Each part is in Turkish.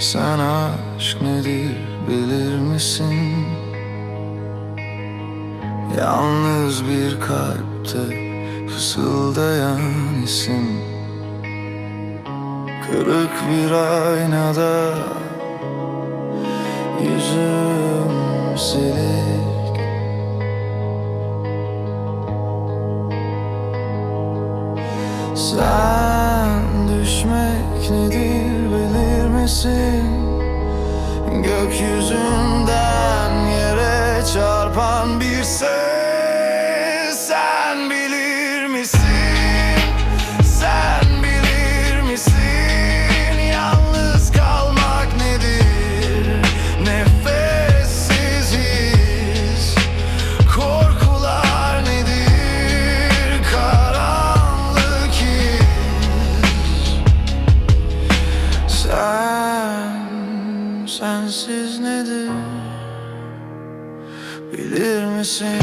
Sen aşk nedir bilir misin? Yalnız bir kalpte fısıldayan isim Kırık bir aynada Yüzüm silik Sen misin? Gökyüzünden yere çarpan bir ses sensiz nedir? Bilir misin?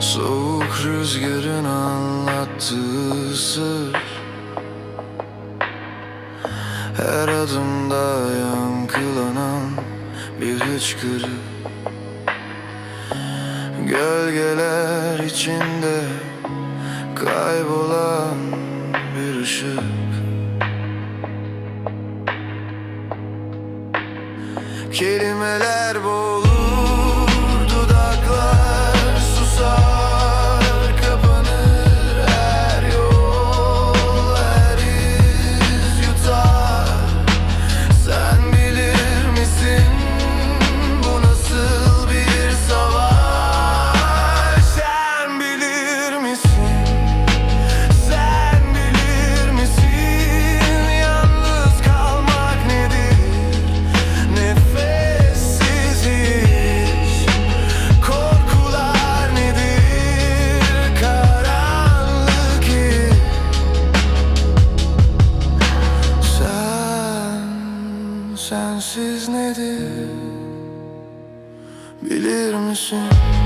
Soğuk rüzgarın anlattığı sır Her adımda yankılanan bir hıçkırık Gölgeler içinde kaybolan bir ışık. Kelimeler boğulur, sensiz nedir? Bilir misin?